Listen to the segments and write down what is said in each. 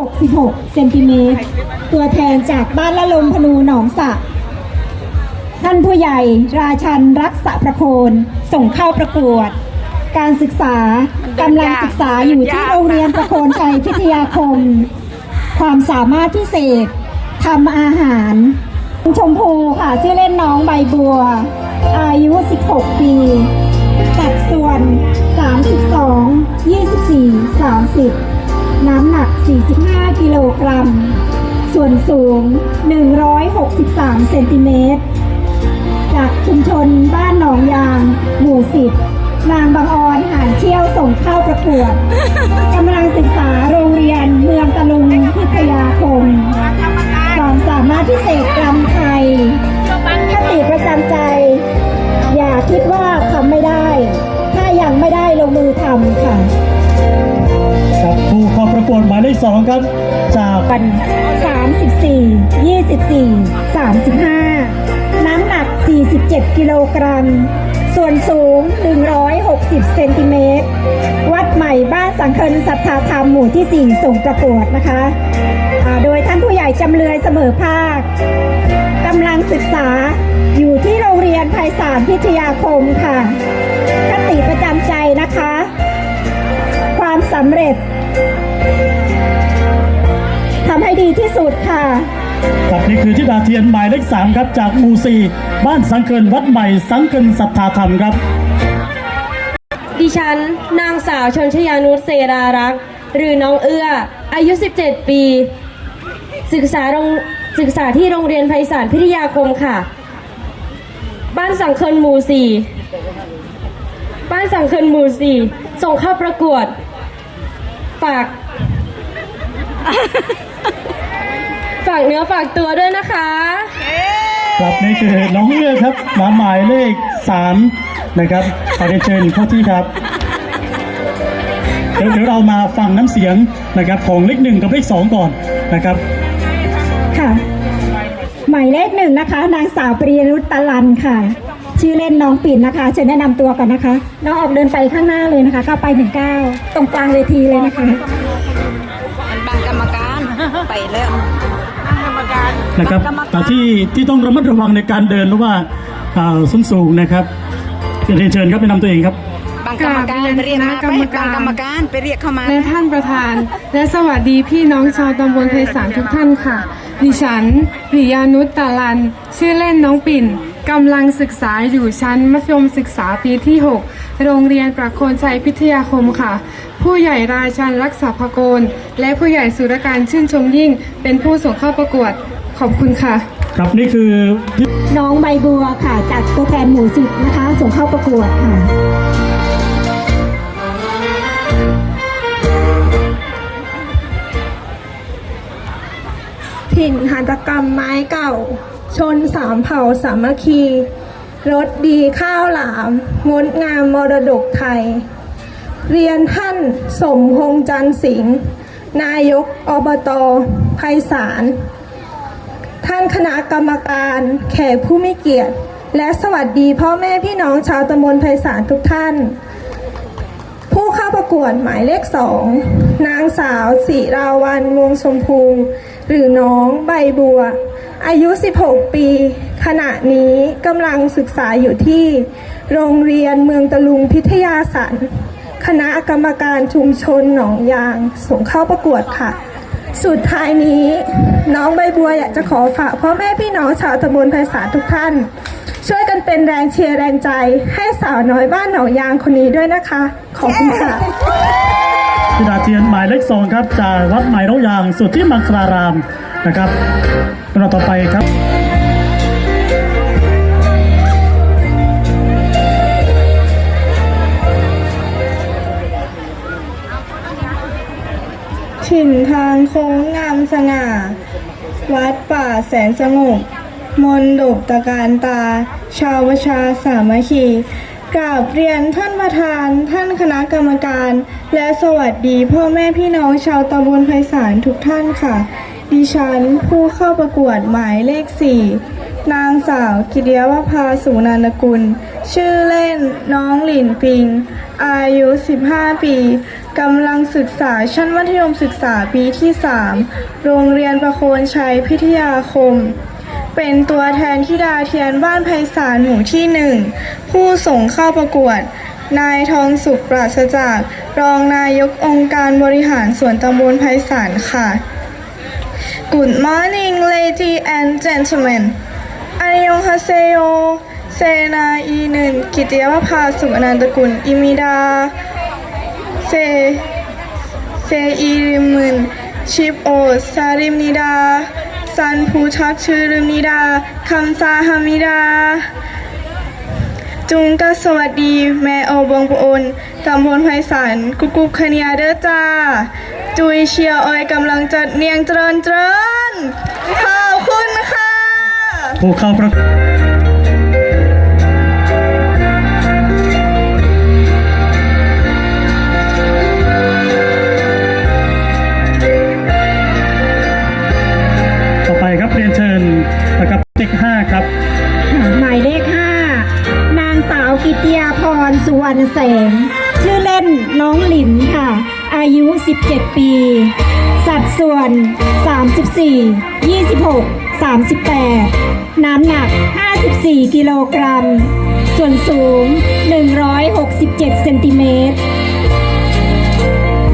66 เซนติเมตร ตัวแทนจากบ้านละลมพนูหนองสะ ท่านผู้ใหญ่ราชันรักษาประโคน ส่งเข้าประกวด การศึกษากำลังศึกษาอยู่ที่โรงเรียนประโคนชัยพิทยาคม ความสามารถพิเศษทำอาหาร ชมพูค่ะชื่อเล่นน้องใบบัว อายุ 16 ปีสัดส่วน 32 24 30 น้ำหนัก 45 กิโลกรัม ส่วนสูง 163 เซนติเมตร จากชุมชนบ้านหนองยาง หมู่สิบนางบางออนหานเที่ยวส่งเข้าประกวดกำลังศึกษาโรงเรียนเมืองตะลุงพิทยาคมความสามารถพิเศษรำไทยคติประจำใจ อย่าคิดว่าทำไม่ได้ ถ้ายังไม่ได้ลงมือทำค่ะ 12 ครับ จากปัน34 24 35 น้ำหนัก 47 กิโลกรัม ส่วนสูง 160 เซนติเมตร วัดใหม่บ้านสังเคินศรัทธาธรรมหมู่ที่ 4 ส่งประกวดนะคะ โดยท่านผู้ใหญ่จำเลยเสมอภาคกำลังศึกษาอยู่ที่โรงเรียนไพศาลพิทยาคมค่ะ คติประจำใจนะคะ ความสำเร็จ ทำให้ดีที่สุดค่ะครับนี่คือทิดาเทียนหมายเลขสามครับจากหมู่สี่บ้านสังเกินวัดใหม่สังเกินศรัทธาธรรมครับ ดิฉันนางสาวชนชยานุชเสรารักษ์หรือน้องเอื้อ อายุ 17 ปี ศึกษาโรงศึกษาที่โรงเรียนไพศาลพิทยาคมค่ะ บ้านสังเคินหมู่สี่บ้านสังเคินหมู่สี่ส่งเข้าประกวด ฝากากเนื้อฝากตัวด้วยนะคะ ครับนี่คือน้องเอื้อครับหมาหมายเลขสามนะครับขอเรียนเชิญเข้าที่ครับเดี๋ยวเดี๋ยวเรามาฟังน้ำเสียงนะครับของเลขหนึ่งกับเลขสองก่อนนะครับ ค่ะหมายเลขหนึ่งนะคะ นางสาวปรีรุตตะลันค่ะ ชื่อเล่นน้องปิ่นนะคะเชิญแนะนำตัวก่อนนะคะ น้องออกเดินไปข้างหน้าเลยนะคะเข้าไปหนึ่งเก้าตรงกลางเวทีเลยนะคะ มันบางกรรมการ ไปแล้ว นะครับแต่ที่ที่ต้องระมัดระวังในการเดินเพราะว่าอ่าส้นสูงนะครับเรียนเชิญครับแนะนำตัวเองครับบางกรรมการไปเรียกมาไปบางกรรมการไปเรียกเข้ามาและท่านประธาน และสวัสดีพี่น้องชาวตำบลไพศาลทุกท่านค่ะ ดิฉันปิยานุตตาลัน ชื่อเล่นน้องปิ่น กำลังศึกษาอยู่ชั้นมัธยมศึกษาปีที่ 6 โรงเรียนประโคนชัยพิทยาคมค่ะ ผู้ใหญ่ราชันรักษาภโกลและผู้ใหญ่สุรการชื่นชมยิ่ง เป็นผู้ส่งเข้าประกวดขอบคุณค่ะ ครับนี่คือที่น้องใบบัวค่ะ จากตัวแทนหมู่สิบนะคะ ส่งเข้าประกวดค่ะถิ่นหัตถกรรมไม้เก่า ชนสามเผ่าสามัคคีรสดีข้าวหลามงดงามมรดกไทย เรียนท่านสมพงจันสิงห์นายกอบตไพศาลท่านคณะกรรมการแขกผู้มีเกียรติ และสวัสดีพ่อแม่พี่น้องชาวตำบลไพศาลทุกท่าน ผู้เข้าประกวดหมายเลขสองนางสาวสิราวันวงชมพู หรือน้องใบบัว อายุ 16 ปี ขณะนี้กำลังศึกษาอยู่ที่ โรงเรียนเมืองตะลุงพิทยาสัน คณะกรรมการชุมชนหนองยาง ส่งเข้าประกวดค่ะ สุดท้ายนี้ น้องใบบัวอยากจะขอฝากพ่อแม่พี่น้องชาวตำบลไพศาลทุกท่าน ช่วยกันเป็นแรงเชียร์แรงใจ ให้สาวน้อยบ้านหนองยางคนนี้ด้วยนะคะ ขอบคุณค่ะทิดาเทียนหมายเลขสองครับจากวัดใหม่ร้องยางสุดที่มังคลารามนะครับ เราต่อไปครับถิ่นทางโค้งงามสง่า วัดป่าแสนสงบ มนดบตะการตา ชาวประชาสามัคคีกราบเรียนท่านประธาน ท่านคณะกรรมการ และสวัสดีพ่อแม่พี่น้องชาวตำบลไพศาลทุกท่านค่ะ ดิฉันผู้เข้าประกวดหมายเลขสี่นางสาวกิติยวภาสุนันกุล ชื่อเล่นน้องหลินปิง อายุ 15 ปีกำลังศึกษาชั้นมัธยมศึกษาปีที่ 3 โรงเรียนประโคนชัยพิทยาคม เป็นตัวแทนที่ดาเทียนบ้านไพศาลหมู่ที่หนึ่งผู้ส่งเข้าประกวด นายทองสุขปราศจาก รองนายกองค์การบริหารส่วนตำบลไพศาลค่ะ Good morning lady and gentlemen อันยองฮาเซโย เซนาอีหนึ่งกิติยภาสุอนันตกุล อิมิดา เซ เซอีริมมึนชิปโอซาริมนิดา ซันพูชักชื่อริมนิดา คำซาฮามิดา จุงก็สวัสดี แม่โอบงปอนตำบลไพศาลกุกุกคเนียเด้อจ้า จุยเชียร์ออยกำลังจะเนียงเจริญเจริญขอบคุณค่ะ ผู้เข้าประต่อไปครับเรียนเชิญนะครับติ๊กห้าครับ หมายเลข5นางสาวกิติยาพรสุวรรณแสงชื่อเล่นน้องหลินค่ะ อายุ 17 ปี สัดส่วน 34 26 38 น้ำหนัก 54 กิโลกรัม ส่วนสูง 167 เซนติเมตร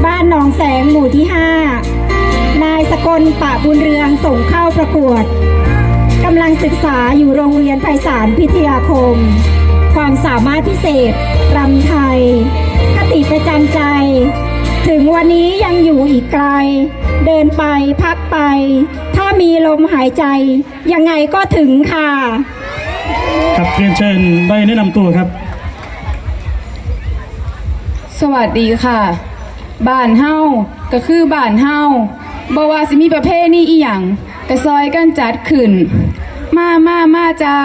บ้านหนองแสงหมู่ที่ 5 นายสกลปะบุญเรืองส่งเข้าประกวด กำลังศึกษาอยู่โรงเรียนไพศาลพิทยาคม ความสามารถพิเศษรำไทย คติประจำใจ ถึงวันนี้ยังอยู่อีกไกล เดินไปพักไป ถ้ามีลมหายใจ ยังไงก็ถึงค่ะ ครับเรียนเชิญได้แนะนำตัวครับ สวัสดีค่ะ บ้านเฮาก็คือบ้านเฮาบ่ว่าสิมีประเภทนี้อีหยังก็ซอยกันจัดขึ้น มามามาจ้า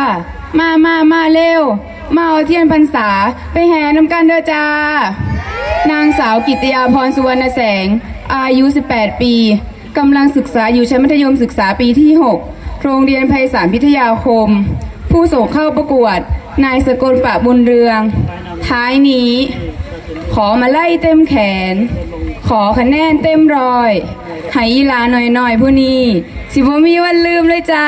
มามามาเร็ว มาเอาเทียนพรรษา ไปแห่น้ำกันเด้อจ้า นางสาวกิตยาพรสุวรรณแสง อายุ 18 ปีกำลังศึกษาอยู่ชั้นมัธยมศึกษาปีที่ 6 โรงเรียนไพศาลพิทยาคม ผู้ส่งเข้าประกวด นายสกลปะบุญเรือง ท้ายนี้ ขอมาไล่เต็มแขน ขอคะแนนเต็มรอยให้อีลาหน่อยๆผู้นี้สิบ่มีวันลืมเลยจ้า